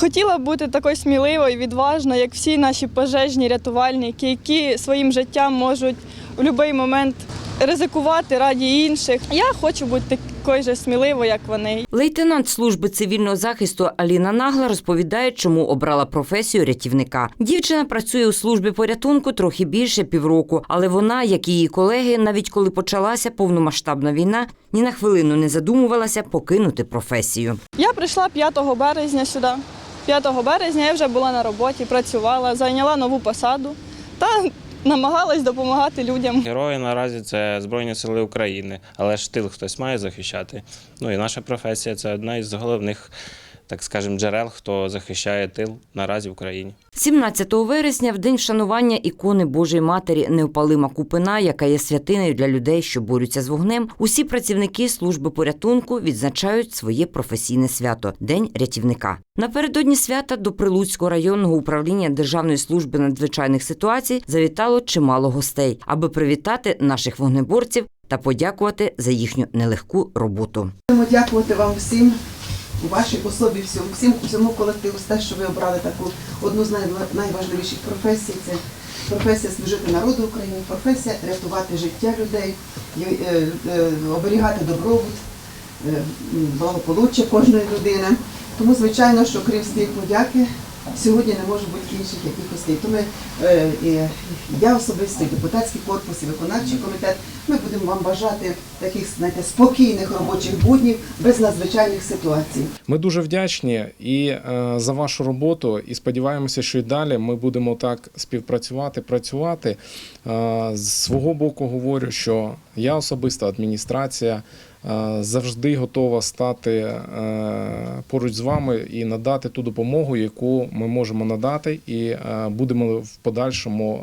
Хотіла бути такою сміливою, відважною, як всі наші пожежні рятувальники, які своїм життям можуть в будь-який момент ризикувати раді інших. Я хочу бути такою ж сміливою, як вони. Лейтенант служби цивільного захисту Аліна Нагла розповідає, чому обрала професію рятівника. Дівчина працює у службі порятунку трохи більше півроку, але вона, як і її колеги, навіть коли почалася повномасштабна війна, ні на хвилину не задумувалася покинути професію. Я прийшла 5 березня сюди. 5 березня я вже була на роботі, працювала, зайняла нову посаду та намагалась допомагати людям. Герої наразі це Збройні Сили України, але ж тил хтось має захищати. Ну і наша професія це одна із головних, так скажемо, джерел, хто захищає тил наразі в Україні. 17 вересня, в день вшанування ікони Божої Матері Неопалима Купина, яка є святиною для людей, що борються з вогнем, усі працівники служби порятунку відзначають своє професійне свято День рятівника. Напередодні свята до Прилуцького районного управління Державної служби надзвичайних ситуацій завітало чимало гостей, аби привітати наших вогнеборців та подякувати за їхню нелегку роботу. Дякувати вам всім вашій особі, всьому, всім всьому колективу, те, що ви обрали таку одну з найважливіших професій. Це професія служити народу України, професія рятувати життя людей, е, е, оберігати добробут, е, благополуччя кожної людини. Тому, звичайно, що крім слів подяки, сьогодні не може бути інших якихось. Тому е, я особисто, депутатський корпус, і виконавчий комітет, ми будемо вам бажати таких знаєте, спокійних робочих буднів без надзвичайних ситуацій. Ми дуже вдячні і е, за вашу роботу, і сподіваємося, що і далі ми будемо так співпрацювати, працювати. Е, з свого боку говорю, що я особисто адміністрація завжди готова стати е, поруч з вами і надати ту допомогу, яку ми можемо надати, і е, будемо в подальшому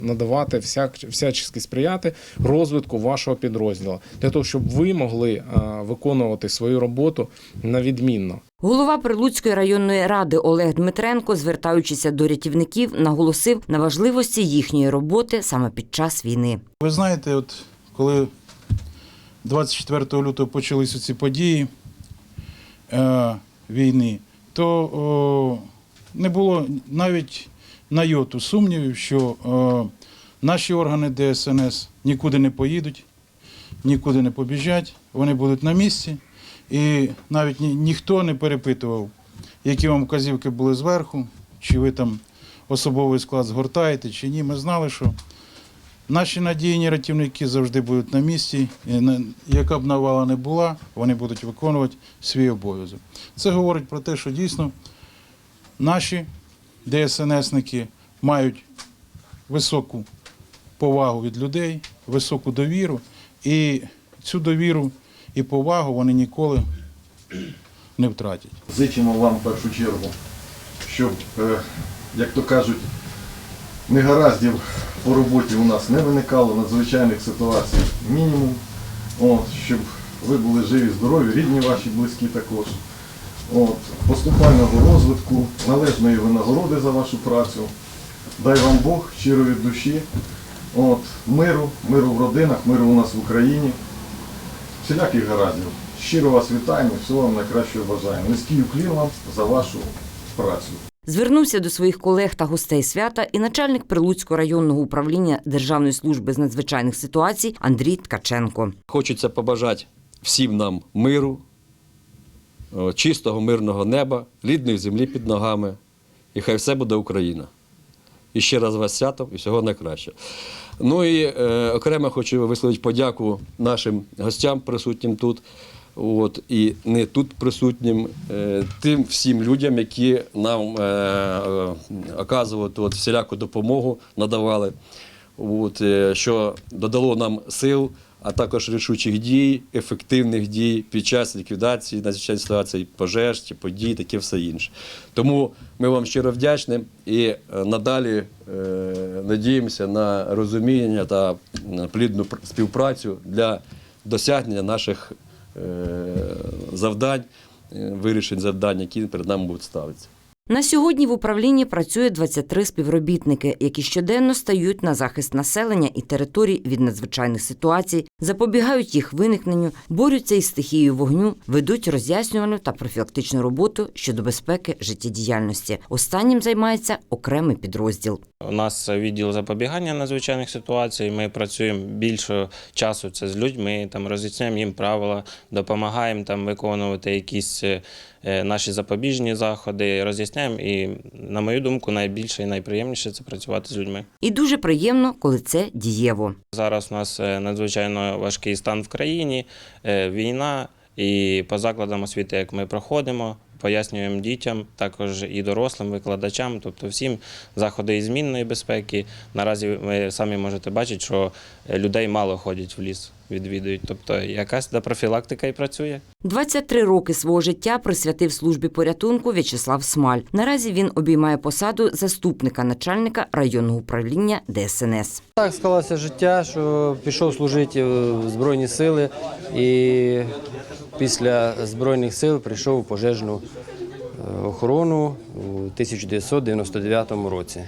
е, надавати всяк, всячески сприяти розвитку вашого підрозділу для того, щоб ви могли е, виконувати свою роботу на відмінно. Голова Прилуцької районної ради Олег Дмитренко, звертаючися до рятівників, наголосив на важливості їхньої роботи саме під час війни. Ви знаєте, от коли 24 лютого почалися ці події е, війни, то о, не було навіть на йоту сумнівів, що е, наші органи ДСНС нікуди не поїдуть, нікуди не побіжать, вони будуть на місці. І навіть ні, ніхто не перепитував, які вам вказівки були зверху, чи ви там особовий склад згортаєте, чи ні. Ми знали, що Наші надійні рятівники завжди будуть на місці, яка б навала не була, вони будуть виконувати свій обов'язок. Це говорить про те, що дійсно наші ДСНСники мають високу повагу від людей, високу довіру, і цю довіру і повагу вони ніколи не втратять. Зичимо вам в першу чергу, щоб, е, як то кажуть, негараздів по роботі у нас не виникало, надзвичайних ситуацій мінімум. От, щоб ви були живі, здорові, рідні ваші близькі також. От, поступального розвитку, належної винагороди за вашу працю. Дай вам Бог щиро від душі. От, миру, миру в родинах, миру у нас в Україні. Всіляких гараздів. Щиро вас вітаємо, всього вам найкращого бажаємо. Низький уклін вам за вашу працю. Звернувся до своїх колег та гостей свята і начальник Прилуцького районного управління Державної служби з надзвичайних ситуацій Андрій Ткаченко. Хочеться побажати всім нам миру, чистого мирного неба, рідної землі під ногами. І хай все буде Україна. І ще раз вас святом і всього найкращого. Ну і е, окремо хочу висловити подяку нашим гостям, присутнім тут. От, і не тут присутнім, е, тим всім людям, які нам е, е, оказували от, всіляку допомогу, надавали, от, е, що додало нам сил, а також рішучих дій, ефективних дій під час ліквідації надзвичайних ситуацій, пожеж, подій, таке все інше. Тому ми вам щиро вдячні і надалі е, надіємося на розуміння та плідну співпрацю для досягнення наших завдань, е, вирішень завдань, які перед нами будуть ставитися. На сьогодні в управлінні працює 23 співробітники, які щоденно стають на захист населення і територій від надзвичайних ситуацій, запобігають їх виникненню, борються із стихією вогню, ведуть роз'яснювальну та профілактичну роботу щодо безпеки життєдіяльності. Останнім займається окремий підрозділ. У нас відділ запобігання надзвичайних ситуацій. Ми працюємо більше часу це з людьми, там роз'ясняємо їм правила, допомагаємо там виконувати якісь е, наші запобіжні заходи, роз'ясняємо. І, на мою думку, найбільше і найприємніше це працювати з людьми. І дуже приємно, коли це дієво. Зараз у нас е, надзвичайно важкий стан в країні, е, війна, і по закладам освіти, як ми проходимо, пояснюємо дітям, також і дорослим викладачам, тобто всім заходи із змінної безпеки. Наразі ви самі можете бачити, що е, людей мало ходять в ліс, відвідують. Тобто якась та профілактика і працює. 23 роки свого життя присвятив службі порятунку В'ячеслав Смаль. Наразі він обіймає посаду заступника начальника районного управління ДСНС. Так склалося життя, що пішов служити в Збройні сили і після Збройних сил прийшов у пожежну е, охорону у 1999 році.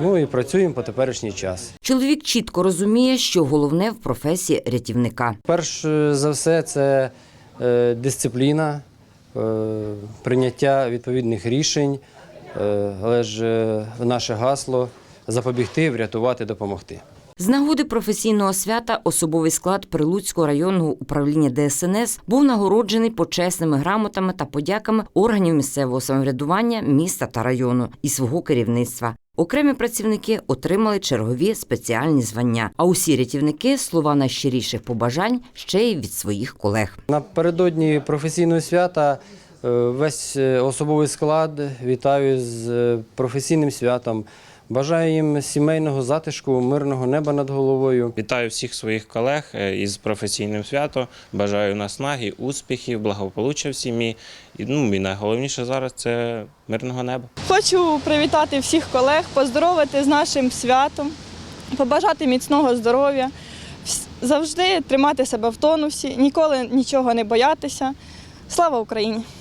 Ну і працюємо по теперішній час. Чоловік чітко розуміє, що головне в професії рятівника. Перш за все, це е, дисципліна, е, прийняття відповідних рішень, е, але ж наше гасло запобігти, врятувати, допомогти. З нагоди професійного свята особовий склад Прилуцького районного управління ДСНС був нагороджений почесними грамотами та подяками органів місцевого самоврядування міста та району і свого керівництва. Окремі працівники отримали чергові спеціальні звання. А усі рятівники слова найщиріших побажань ще й від своїх колег. Напередодні професійного свята е, весь е, особовий склад вітаю з е, професійним святом. Бажаю їм сімейного затишку, мирного неба над головою. Вітаю всіх своїх колег е, із професійним святом. Бажаю наснаги, успіхів, благополуччя в сім'ї. І ну і найголовніше зараз це мирного неба. Хочу привітати всіх колег, поздоровити з нашим святом, побажати міцного здоров'я, завжди тримати себе в тонусі, ніколи нічого не боятися. Слава Україні!